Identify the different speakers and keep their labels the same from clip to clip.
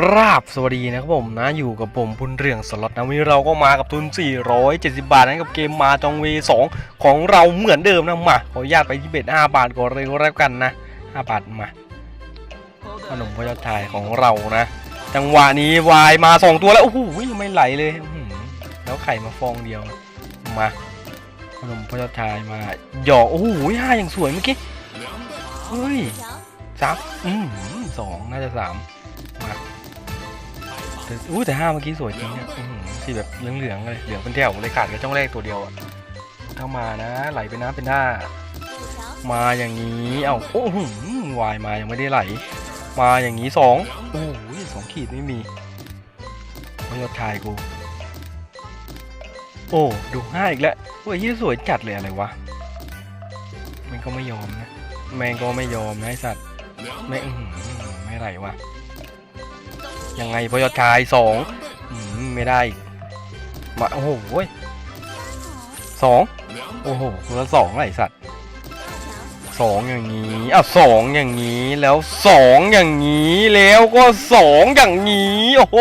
Speaker 1: กราบสวัสดีนะครับผมนะอยู่กับผมพุนเรืองสล็อตนะวันนี้เราก็มากับทุน 470 บาทนะกับเกมมาจองเว2ของเราเหมือนเดิมนะมาขออนุญาตไปที่เบ็ด5บาทก่อนเลยก็แล้วกันนะ 5 บาทมาขนมพระเจ้าชายของเรานะ จังหวะนี้วายมา 2 ตัวแล้วโอ้โหไม่ไหลเลยแล้วไข่มาฟองเดียวมาขนมพระเจ้าชายมาหยอกโอ้โหห้าอย่างสวยเมื่อกี้เฮ้ยสามอืมสองน่าจะสาม อู้แต่ห้าเมื่อกี้สวยจริงเนี่ยสีแบบเหลืองๆเลย เหลืองเป็นแถวเลยขาดแค่ช่องแรกตัวเดียวอะถ้ามานะ ไหลไปน้ำเป็นหน้า มาอย่างนี้ เอ้า โอ้โหวายมายังไม่ได้ไหล มาอย่างนี้สองโอ้โหสองขีดไม่มีพยอดชายกู โอ้ ดูห้าอีกแล้วเฮ้ยยี่สวยจัดเลยอะไรวะ มันก็ไม่ยอมนะ แมงก็ไม่ยอมนะไอสัตว์ ไม่ไม่ไหลวะ ยังไงพยศชายสองไม่ได้มาโอ้โหสองโอ้โหคนละสองไรสัตว์สองอย่างนี้อะสองอย่างนี้แล้วสองอย่างนี้แล้วก็สองอย่างนี้โอ้โห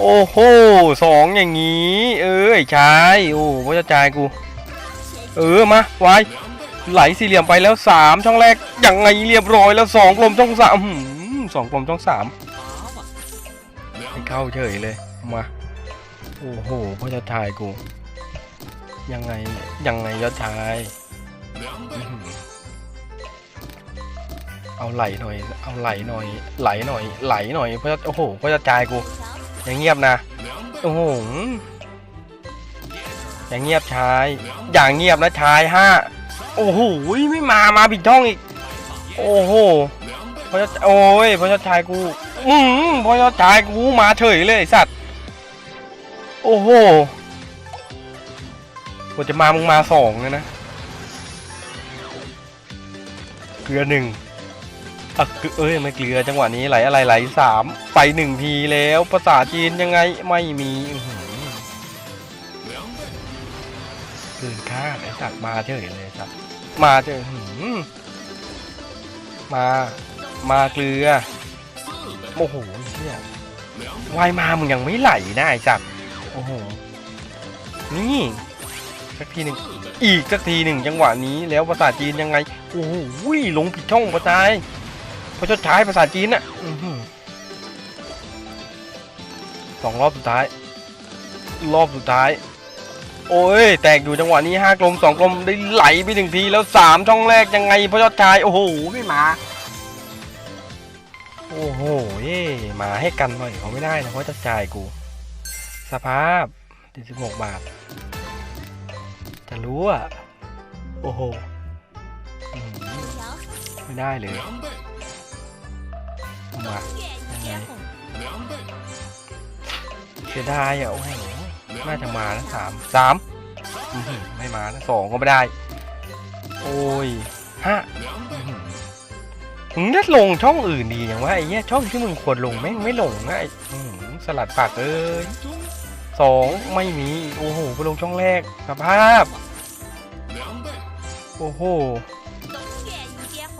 Speaker 1: โอ้โหสองอย่างนี้ เอ้ยชายโอ้พยศชายกู เออมาไวไหลสี่เหลี่ยมไปแล้วสามช่องแรกยังไงเรียบร้อยแล้วสองกลมช่องสามสองกลมช่องสาม ไม่เข้าเฉยเลย มา โอ้โหพ่อจะทายกู ยังไง ยังไงจะทายอื้อหือเอาไหลหน่อย เอาไหลหน่อย ไหลหน่อย ไหลหน่อยพ่อจะโอ้โหพ่อจะทายกู อย่างเงียบนะ โอ้โห อย่างเงียบชาย อย่างเงียบนะชายห้าโอ้โห ไม่มา มาผิดช่องอีก โอ้โหพระเจ้าโอ้ยพระจ้าชายกู อืมพระเจ้ายกูมาเฉยเลยไอ้สัตว์ โอ้โหกว่าจะมามึงมาสองเลยนะ เกลือหนึ่งอะเกลือเอ้ยไม่เกลือจังหวะนี้ไหลอะไรไหลสามไปหนึ่งทีแล้วภาษาจีนยังไงไม่มีอื้อหือเกินคาดไอ้สัตว์มาเฉยเลยสัตว์มาเจอหืมมา มาเกลือ โอ้โหเฮียวายมามึงยังไม่ไหลนะไอ้สัตว์โอ้โห นี่สักทีหนึ่งอีกสักทีหนึ่งจังหวะนี้แล้วภาษาจีนยังไง โอ้โหลงผิดช่องภาษาพอชดใช้ภาษาจีนน่ะสองรอบสุดท้าย รอบสุดท้าย โอ้ย แตกอยู่จังหวะนี้ห้ากลมสองกลมได้ไหลไปหนึ่งทีแล้วสามช่องแรกยังไงพระยอดชาย โอ้โหไม่มา โอ้โหเย่มาให้กันหน่อยเขาไม่ได้นะเพราะจะจ่ายกู สภาพติดสิบหกบาท จะรู้อะ โอ้โห ไม่ได้เลยมายังไงเสียดายอะ โอ้โห น่าจะมานะสามสามไม่มานะสองก็ไม่ได้ โอ้ยห้า มึงน่ลงช่องอื่นดีอย่างว่าไอ้เนี้ยช่องที่มึงควรลงแม่งไม่ลงนะไอ้อื้อหือสลัดปากเอ้ยสองไม่มีโอ้โหไปลงช่องแรกสภาพโอ้โห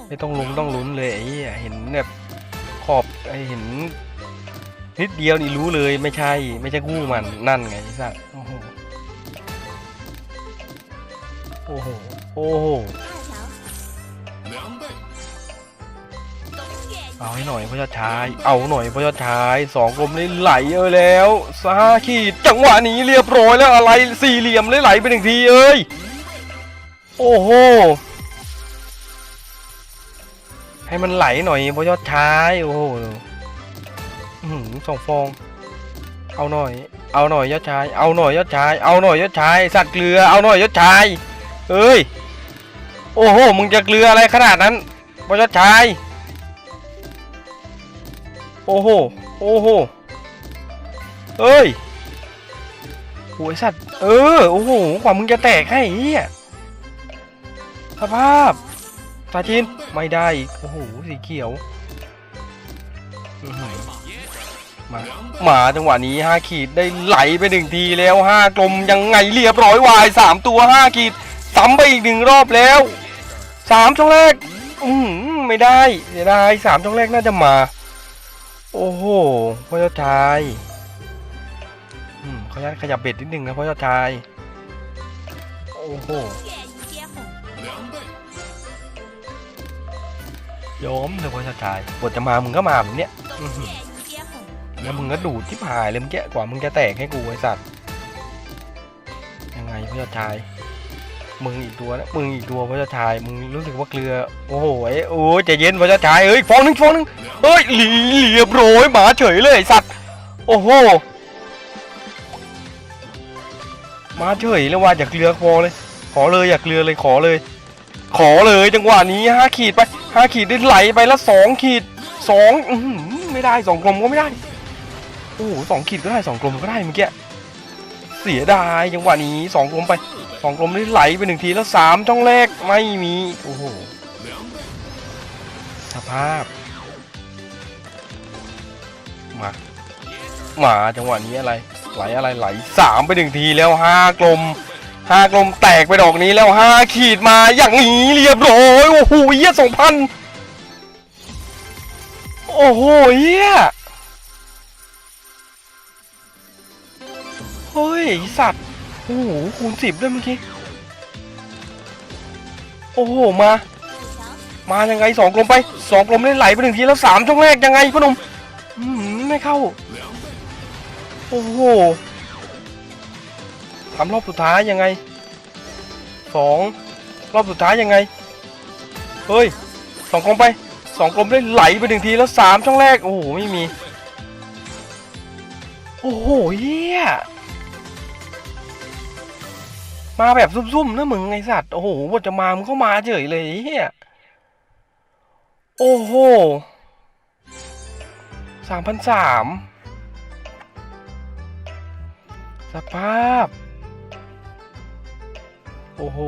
Speaker 1: ไม่ต้องลงต้องลุ้นเลยไอ้เหี้ยเห็นแบบขอบไอ้เห็นนิดเดียวนี่รู้เลยไม่ใช่ไม่ใช่กู้มันนั่นไงสัตว์โอ้โหโอ้โหโอ้โห เอาให้หน่อยพ่อชาย เอาหน่อยพ่อชายสองกลมเลยไหลเออแล้วซาขีดจังหวะนี้เรียบร้อยแล้วอะไรสี่เหลี่ยมเลยไหลไปหนึ่งทีเอ้ยโอ้โหให้มันไหลหน่อยพ่อชายโอ้โหหือสองฟอง เอาหน่อย เอาหน่อยยอดชาย เอาหน่อยยอดชาย เอาหน่อยยอดชายสัตว์เกลือ เอาหน่อยยอดชายเอ้ย โอ้โห มึงจะเกลืออะไรขนาดนั้นบยอดชาย โอ้โห โอ้โห เอ้ยโอ้ยสัตว์ เออ โอ้โห กว่ามึงจะแตกให้เฮียสภาพสาจิน ไม่ได้อีก โอ้โห สีเขียวหมา มาจังหวะนี้ห้าขีดได้ไหลไปหนึ่งทีแล้วห้ากลมยังไงเรียบร้อยวายสามตัวห้าขีดซ้ำไปอีกหนึ่งรอบแล้วสามช่องแรก อืมไม่ได้เสียดายสามช่องแรกน่าจะมา โอ้โหพ่อเจ้าชายอืมขออนุญาตขยับเบ็ดนิดนึงนะพ่อเจ้าชาย โอ้โหยอมเลยพ่อเจ้าชายปวดจะมามึงก็มาแบบเนี้ยแล้วมึงก็ดูดที่ผายเลยมื่อกะกว่ามึงจะแตกให้กูไอสัตว์ ยังไงพ่อเจ้าชาย มึงอีกตัวนะมึงอีกตัวพ่อเจ้าชาย มึงรู้สึกว่าเกลือ โอ้โหไอโอ้ใจเย็นพ่อเจ้าชายเฮ้ยฟองนึงฟองนึง เอ้ยเรียบร้อยหมาเฉยเลยสัตว์ โอ้โหมาเฉยเลยว่าอย่าเกลือพอเลย ขอเลยอย่าเกลือเลยขอเลย ขอเลยจังหวะนี้ห้าขีดไปห้าขีดได้ไหลไปแล้วสองขีดสองอื้อหือไม่ได้สองกลมก็ไม่ได้โอ้โหสองขีดก็ได้สองกลมก็ได้เมื่อกี้เสียดายจังหวะนี้สองกลมไปสองกลมได้ไหลไปหนึ่งทีแล้วสามช่องแรกไม่มีโอ้โหสภาพ มามาจังหวะนี้อะไร ไหลอะไรไหลสามไปหนึ่งทีแล้วห้ากลมห้ากลมแตกไปดอกนี้แล้วห้าขีดมาอย่างนี้เรียบร้อยโอ้โหเยี่ยสองพันโอ้โหเยี่ยเฮ้ยสัตว์โอ้โหคูณสิบด้วยเมื่อกี้โอ้โหมา มายังไงสองกลมไปสองกลมได้ไหลไปหนึ่งทีแล้วสามช่องแรกยังไงพ่อหนุ่ม ไม่เข้า โอ้โหทำรอบสุดท้ายยังไงสองรอบสุดท้ายยังไง เฮ้ยสองกลมไปสองกลมได้ไหลไปหนึ่งทีแล้วสามช่องแรก โอ้โห ไม่มี โอ้โหเฮียมาแบบซุ่มๆนะมึงไอสัตว์ โอ้โหบทจะมามึงเข้ามาเฉยเลยเฮียโอ้โห สามพันสามสภาพ โอ้โห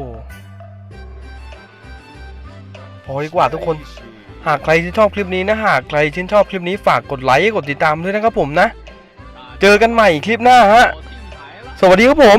Speaker 1: พอดีกว่าทุกคน หากใครที่นชอบคลิปนี้นะ หากใครที่นชอบคลิปนี้ฝากกดไลค์ กดติดตามด้วยนะครับผมนะ เจอกันใหม่คลิปหน้าฮะ สวัสดีครับผม